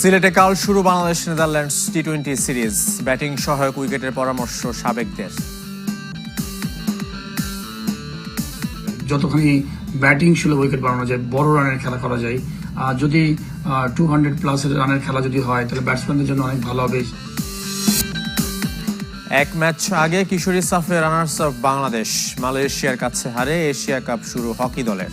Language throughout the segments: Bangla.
সিলেটে কাল শুরু Bangladesh Netherlands T twenty series. Batting সহায়ক উইকেটের পরামর্শ সাবেকদের। যতখানি ব্যাটিং সুলভ উইকেট বানানো যায় বড় রানের খেলা করা যায় আর যদি টু হান্ড্রেড প্লাস রানের খেলা যদি হয় তাহলে ব্যাটসম্যানদের জন্য অনেক ভালো হবে। এক ম্যাচ আগে কিশোরী সাফে রানার্স অফ বাংলাদেশ মালয়েশিয়ার কাছে হারে এশিয়া কাপ শুরু হকি দলের।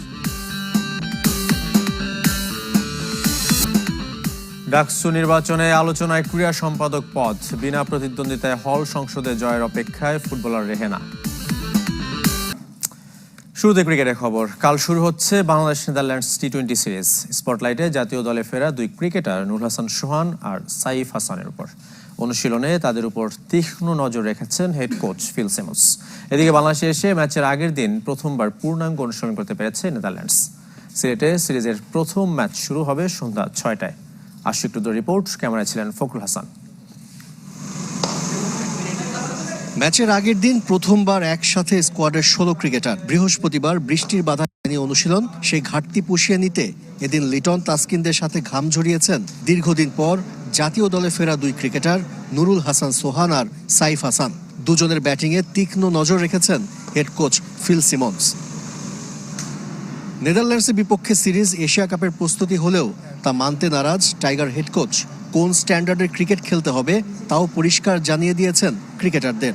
ডাকসু নির্বাচনে আলোচনায় ক্রীড়া সম্পাদক পদ। বিনা প্রতিদ্বন্দ্বিতায় হল সংসদে জয়ের অপেক্ষায় ফুটবলার রেহেনা। শুরুতে ক্রিকেটের খবর। কাল শুরু হচ্ছে Bangladesh Netherlands T twenty series. স্পটলাইটে জাতীয় দলে ফেরা দুই ক্রিকেটার নূর হাসান সোহান আর সাইফ হাসানের উপর। অনুশীলনে তাদের উপর তীক্ষ্ণ নজর রেখেছেন হেড কোচ ফিল সেমস এদিকে বাংলাদেশে এসে ম্যাচের আগের দিন প্রথমবার পূর্ণাঙ্গ অনুশীলন করতে পেরেছে নেদারল্যান্ডস। সিলেটে সিরিজের প্রথম ম্যাচ শুরু হবে সন্ধ্যা ছয়টায়। আশিক টু দ্য রিপোর্ট ক্যামেরায় ছিলেন ফখরুল হাসান। ম্যাচের আগের দিন প্রথমবার একসাথে স্কোয়াডের ষোলো ক্রিকেটার বৃহস্পতিবার বৃষ্টির বাধা অনুশীলন, সেই ঘাটতি পুষিয়ে নিতে এদিন লিটন তাসকিনদের সাথে ঘাম ঝরিয়েছেন। দীর্ঘদিন পর জাতীয় দলে ফেরা দুই ক্রিকেটার, নুরুল হাসান সোহান আর সাইফ হাসান। দুজনের ব্যাটিংয়ে তীক্ষ্ণ নজর রেখেছেন হেড কোচ ফিল সিমন্স। নেদারল্যান্ডসের বিপক্ষে সিরিজ এশিয়া কাপের প্রস্তুতি হলেও তা মানতে নারাজ টাইগার হেড কোচ। কোন স্ট্যান্ডার্ডের ক্রিকেট খেলতে হবে তাও পরিষ্কার জানিয়ে দিয়েছেন ক্রিকেটারদের.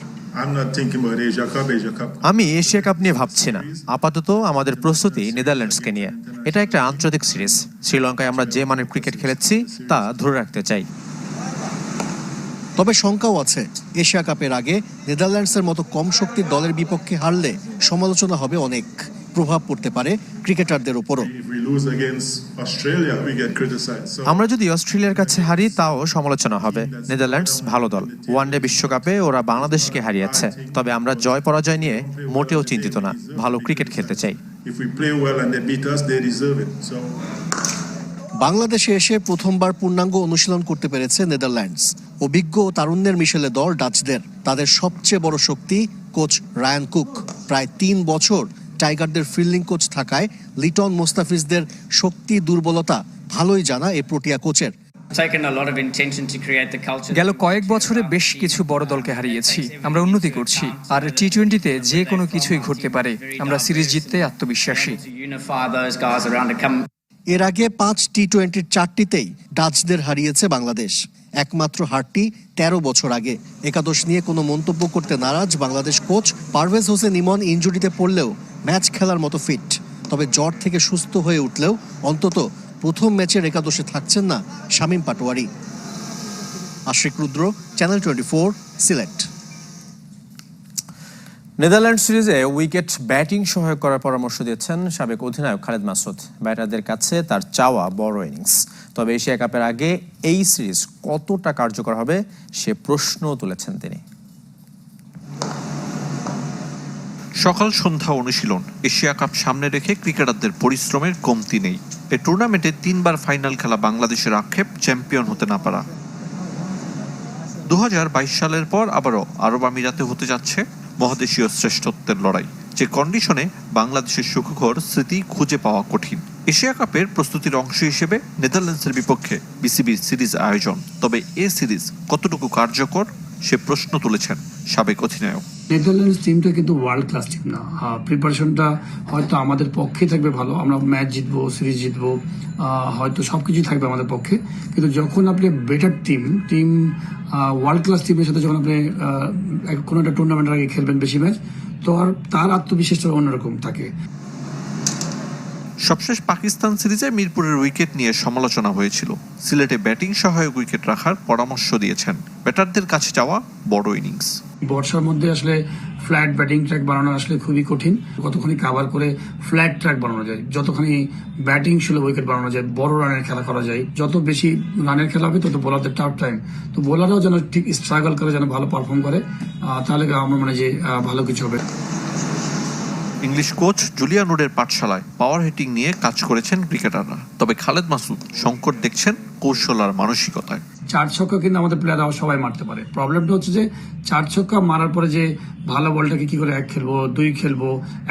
আমি এশিয়া কাপ নিয়ে ভাবছি না। আপাতত আমাদের প্রস্তুতি নেদারল্যান্ডসকে নিয়ে। এটা একটা আন্তর্জাতিক সিরিজ। শ্রীলঙ্কায় আমরা যে মানের ক্রিকেট খেলেছি তা ধরে রাখতে চাই। তবে শঙ্কাও আছে এশিয়া কাপের আগে নেদারল্যান্ডসের মতো কম শক্তির দলের বিপক্ষে হারলে সমালোচনা হবে অনেক। প্রভাব পড়তে পারে ক্রিকেটারদের. So আমরা যদি অস্ট্রেলিয়ার কাছে হারি তাও সমালোচনা হবে। নেদারল্যান্ডস ভালো দল। ওয়ানডে বিশ্বকাপে ওরা বাংলাদেশকে হারিয়েছে। তবে আমরা জয় পরাজয় নিয়ে মোটেও চিন্তিত না। ভালো ক্রিকেট খেলতে চাই। বাংলাদেশে এসে প্রথমবার পূর্ণাঙ্গ অনুশীলন করতে পেরেছে নেদারল্যান্ডস। অভিজ্ঞ ও তারুণ্যের মিশেলে দল ডাচদের। তাদের সবচেয়ে বড় শক্তি কোচ রায়ান কুক। প্রায় তিন বছর টাইগারদের ফিল্ডিং কোচ থাকায় লিটন মোস্তাফিজদের শক্তি দুর্বলতা ভালোই জানা এই প্রোটিয়া কোচের. গেল কয়েক বছরে বেশ কিছু বড় দলকে হারিয়েছি। আমরা উন্নতি করছি। আর টি টোয়েন্টিতে যে কোনো কিছুই ঘটতে পারে। আমরা সিরিজ জিততে আত্মবিশ্বাসী। এর আগে পাঁচ টি টোয়েন্টির চারটিতেই ডাচদের হারিয়েছে বাংলাদেশ। একমাত্র হারটি তেরো বছর আগে। একাদশ নিয়ে কোনো মন্তব্য করতে নারাজ বাংলাদেশ কোচ পারভেজ হোসেন ইমন ইনজুরিতে পড়লেও ম্যাচ খেলার মতো ফিট। তবে জ্বর থেকে সুস্থ হয়ে উঠলেও অন্তত প্রথম ম্যাচের একাদশে থাকছেন না Shamim Patwari. Ashik Rudra channel twenty four Sylhet Netherland সিরিজে উইকেট ব্যাটিং সহায়ক করার পরামর্শ দিয়েছেন সাবেক অধিনায়ক খালেদ মাসুদ। ব্যাটারদের কাছে তার চাওয়া বড় ইনিংস। তবে এশিয়া কাপের আগে এই সিরিজ কতটা কার্যকর হবে সে প্রশ্নও তুলেছেন তিনি। সকাল সন্ধ্যা অনুশীলন। এশিয়া কাপ সামনে রেখে ক্রিকেটারদের পরিশ্রমের কমতি নেই। এই টুর্নামেন্টে তিনবার ফাইনাল খেলা বাংলাদেশের আক্ষেপ চ্যাম্পিয়ন হতে না পারা। দু হাজার বাইশ সালের পর আবারও আরব আমিরাতে হতে যাচ্ছে মহাদেশীয় শ্রেষ্ঠত্বের লড়াই, যে কন্ডিশনে বাংলাদেশের সুখকর স্মৃতি খুঁজে পাওয়া কঠিন। এশিয়া কাপের প্রস্তুতির অংশ হিসেবে নেদারল্যান্ডসের বিপক্ষে বিসিবি সিরিজ আয়োজন। তবে এ সিরিজ কতটুকু কার্যকর সে প্রশ্ন তুলেছেন সাবেক অধিনায়ক। নেদারল্যান্ডস টিমটা কিন্তু ওয়ার্ল্ড ক্লাস টিম না। প্রিপারেশনটা হয়তো আমাদের পক্ষে থাকবে ভালো। আমরা ম্যাচ জিতবো সিরিজ জিতবো হয়তো সব কিছুই থাকবে আমাদের পক্ষে। কিন্তু যখন আপনি better team team world class টিমের সাথে যখন আপনি কোনো একটা টুর্নামেন্টের আগে খেলবেন বেশি ম্যাচ তো আর তার আত্মবিশ্বাসটা অন্যরকম থাকে। সবশেষ পাকিস্তান সিরিজে মিরপুরের উইকেট নিয়ে সমালোচনা হয়েছিল। সিলেটে ব্যাটিং সহায়ক উইকেট রাখার পরামর্শ দিয়েছেন। ব্যাটারদের কাছে যাওয়া বড় ইনিংস। বর্ষার মধ্যে আসলে ফ্ল্যাট ব্যাটিং ট্র্যাক বানানো আসলে খুবই কঠিন। কতখানি কাভার করে ফ্ল্যাট ট্র্যাক বানানো যায়, যতখানি ব্যাটিং সুলভ উইকেট বানানো যায়, বড় রানের খেলা করা যায়, যত বেশি রানের খেলা হবে, তত বোলারদের টাফ টাইম তো বোলাররাও যেন ঠিক স্ট্রাগল করে, যেন ভালো পারফর্ম করে তাহলে আমার মানে যে ভালো কিছু হবে। ইংলিশ কোচ জুলিয়া নুরের পাঠশালায় পাওয়ার হিটিং নিয়ে কাজ করেছেন ক্রিকেটাররা। তবে খালেদ মাসুদ সংকট দেখছেন কৌশল আর মানসিকতায়। চার ছক্কা কিন্তু আমাদের প্লেয়াররা সবাই মারতে পারে। প্রবলেমটা হচ্ছে যে চার ছক্কা মারার পরে যে ভালো বলটাকে কি করে এক খেলব, দুই খেলব,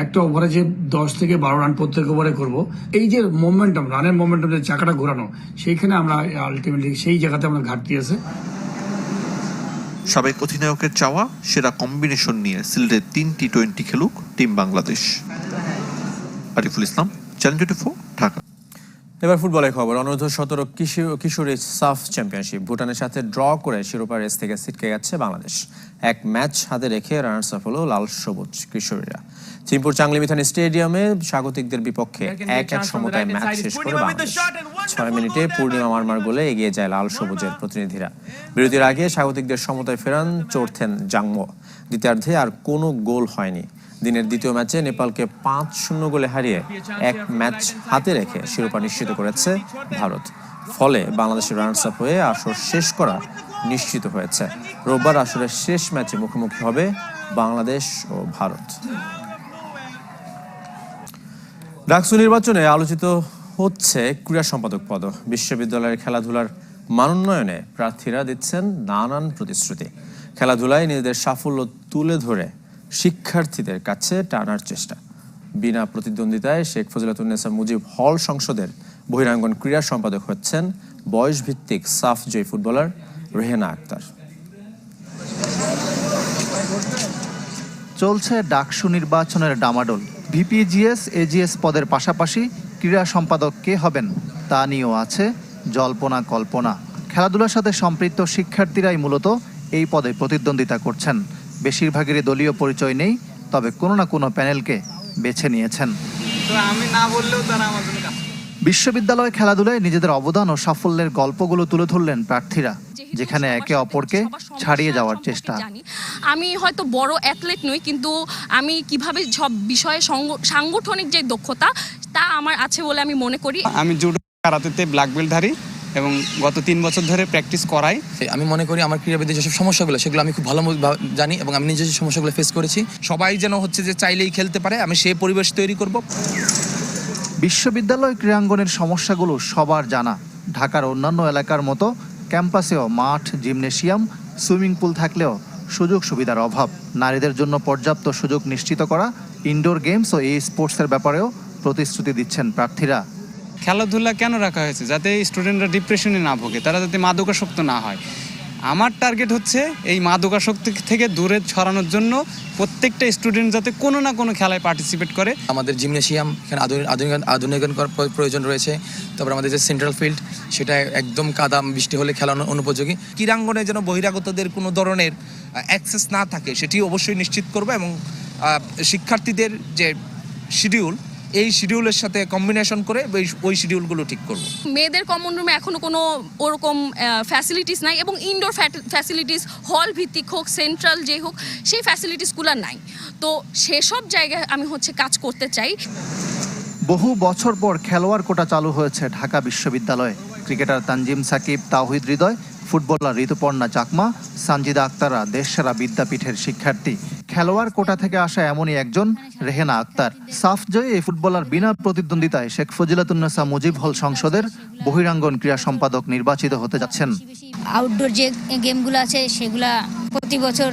একটা ওভারে যে দশ থেকে বারো রান প্রত্যেক ওভারে করব, এই যে মোমেন্টাম রানের মোমেন্টাম যে চাকাটা ঘোরানো, সেইখানে আমরা আলটিমেটলি সেই জায়গাতে আমরা ঘাটতি আছে। সাবেক অধিনায়কের চাওয়া সেরা কম্বিনেশন নিয়ে সিলেটের তিনটি টোয়েন্টি খেলুক team Bangladesh. Ariful Islam, channel twenty Dhaka. এবার ফুটবলের খবর। অনূর্ধ্ব সতেরো কিশোরী সাফ চ্যাম্পিয়নশিপ। ভুটানের সাথে ড্র করে শিরোপা রেস থেকে ছিটকে গেছে বাংলাদেশ। এক ম্যাচ হাতে রেখে রানার্স আপ হলো লাল সবুজ কিশোরীরা। থিমপুর চাংলি মিথান স্টেডিয়ামে স্বাগতিকদের বিপক্ষে এক এক সমতায় ম্যাচ শেষ করে বাংলাদেশ। ছয় মিনিটে পূর্ণিমা মারমার গোলে এগিয়ে যায় লাল সবুজের প্রতিনিধিরা। বিরতির আগে স্বাগতিকদের সমতায় ফেরান চড়তেন জাংমো। দ্বিতীয়ার্ধে আর কোনো গোল হয়নি। দিনের দ্বিতীয় ম্যাচে নেপালকে পাঁচ শূন্য গোলে হারিয়ে এক ম্যাচ হাতে রেখে শিরোপা নিশ্চিত করেছে ভারত। ফলে বাংলাদেশের রানার্স আপ হয়ে আসর শেষ করা নিশ্চিত হয়েছে। রোববার আসরের শেষ ম্যাচে মুখোমুখি হবে বাংলাদেশ ও ভারত। ডাকসু নির্বাচনে আলোচিত হচ্ছে ক্রীড়া সম্পাদক পদ। বিশ্ববিদ্যালয়ের খেলাধুলার মানোন্নয়নে প্রার্থীরা দিচ্ছেন নানান প্রতিশ্রুতি। খেলাধুলায় নিজেদের সাফল্য তুলে ধরে শিক্ষার্থীদের কাছে টানার চেষ্টা। বিনা প্রতিদ্বন্দ্বিতায় শেখ ফজিলাতুন্নেসা মুজিব হল সংসদের বহিরাঙ্গন ক্রীড়া সম্পাদক হচ্ছেন বয়সভিত্তিক সাফ জয়ী ফুটবলার রেহেনা আক্তার। চলছে ডাকসু নির্বাচনের ডামাডোল। ভিপিজিএস, এজিএস পদের পাশাপাশি ক্রীড়া সম্পাদক কে হবেন তা নিয়েও আছে জল্পনা কল্পনা। খেলাধুলার সাথে সম্পৃক্ত শিক্ষার্থীরাই মূলত এই পদে প্রতিদ্বন্দ্বিতা করছেন। বেশিরভাগেরই দলীয় পরিচয় নেই তবে কোনো না কোনো প্যানেলকে বেছে নিয়েছেন। বিশ্ববিদ্যালয় খেলাধুলায় নিজেদের অবদান ও সাফল্যের গল্পগুলো তুলে ধরলেন প্রার্থীরা যেখানে একে অপরকে ছাড়িয়ে যাওয়ার চেষ্টা। আমি হয়তো বড় অ্যাথলেট নই কিন্তু আমি কীভাবে সব বিষয়ে সাংগঠনিক যে দক্ষতা তা আমার আছে বলে আমি মনে করি। আমি জুডো কারাতেতে ব্ল্যাক বেল্ট ধারী। এবং গত তিন বছর ধরে প্র্যাকটিস করাই। আমি মনে করি আমার ক্রীড়াবিদের যেসব সমস্যাগুলো সেগুলো আমি খুব ভালো জানি এবং আমি নিজে যে সমস্যাগুলো ফেস করেছি সবাই যেন হচ্ছে যে চাইলেই খেলতে পারে আমি সেই পরিবেশ তৈরি করব। বিশ্ববিদ্যালয় ক্রীড়াঙ্গনের সমস্যাগুলো সবার জানা। ঢাকার অন্যান্য এলাকার মতো ক্যাম্পাসেও মাঠ জিমনেশিয়াম সুইমিং পুল থাকলেও সুযোগ সুবিধার অভাব। নারীদের জন্য পর্যাপ্ত সুযোগ নিশ্চিত করা ইনডোর গেমস ও এই স্পোর্টসের ব্যাপারেও প্রতিশ্রুতি দিচ্ছেন প্রার্থীরা। খেলাধুলা কেন রাখা হয়েছে? যাতে স্টুডেন্টরা ডিপ্রেশনে না ভোগে, তারা যাতে মাদকাসক্ত না হয়। আমার টার্গেট হচ্ছে এই মাদকাসক্তি থেকে দূরে ছড়ানোর জন্য প্রত্যেকটা স্টুডেন্ট যাতে কোনো না কোনো খেলায় পার্টিসিপেট করে। আমাদের জিমনেশিয়াম এখানে আধুনিক আধুনিক আধুনিকরণ প্রয়োজন রয়েছে। তারপর আমাদের যে সেন্ট্রাল ফিল্ড সেটা একদম কাদা বৃষ্টি হলে খেলা অনু- অনুপযোগী। ক্রীড়াঙ্গনে যেন বহিরাগতদের কোনো ধরনের অ্যাক্সেস না থাকে সেটি অবশ্যই নিশ্চিত করব এবং শিক্ষার্থীদের যে শিডিউল এই শিডিউলের সাথে কম্বিনেশন করে ওই- ওই শিডিউলগুলো ঠিক করব। মেয়েদের কমন রুমে এখনও কোনো ওরকম ফ্যাসিলিটিস নাই এবং ইনডোর ফ্যাসিলিটিস হল ভিত্তিক হোক সেন্ট্রাল যে হোক সেই ফ্যাসিলিটিসগুলো নাই। তো সেসব জায়গায় আমি হচ্ছে কাজ করতে চাই। বহু বছর পর খেলোয়াড় কোটা চালু হয়েছে ঢাকা বিশ্ববিদ্যালয়ে। ক্রিকেটার তানজিম সাকিব তাওহিদ হৃদয় ফুটবলার ঋতুপর্ণা চাকমা, সানজিদা আক্তারা দেশসেরা বিদ্যাপীঠের শিক্ষার্থী। খেলোয়াড় কোটা থেকে আসা এমনই একজন রেহেনা আক্তার। সাফ জয়ে এই ফুটবলার বিনা প্রতিদ্বন্দ্বিতায় শেখ ফজিলাতুন্নেসা মুজিব হল সংসদের বহিরাঙ্গন ক্রীড়া সম্পাদক নির্বাচিত হতে যাচ্ছেন। আউটডোর যে গেমগুলো আছে, সেগুলা প্রতি বছর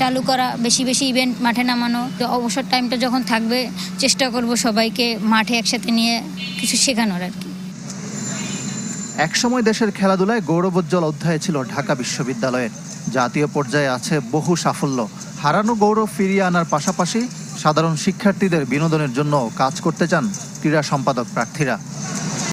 চালু করা, বেশি বেশি ইভেন্ট মাঠে নামানো। অবসর টাইমটা যখন থাকবে, চেষ্টা করব সবাইকে মাঠে একসাথে নিয়ে কিছু শেখানোর আর কি। একসময় দেশের খেলাধুলায় গৌরবোজ্জ্বল অধ্যায় ছিল ঢাকা বিশ্ববিদ্যালয়ের। জাতীয় পর্যায়ে আছে বহু সাফল্য। হারানো গৌরব ফিরিয়ে আনার পাশাপাশি সাধারণ শিক্ষার্থীদের বিনোদনের জন্য কাজ করতে চান ক্রীড়া সম্পাদক প্রার্থীরা।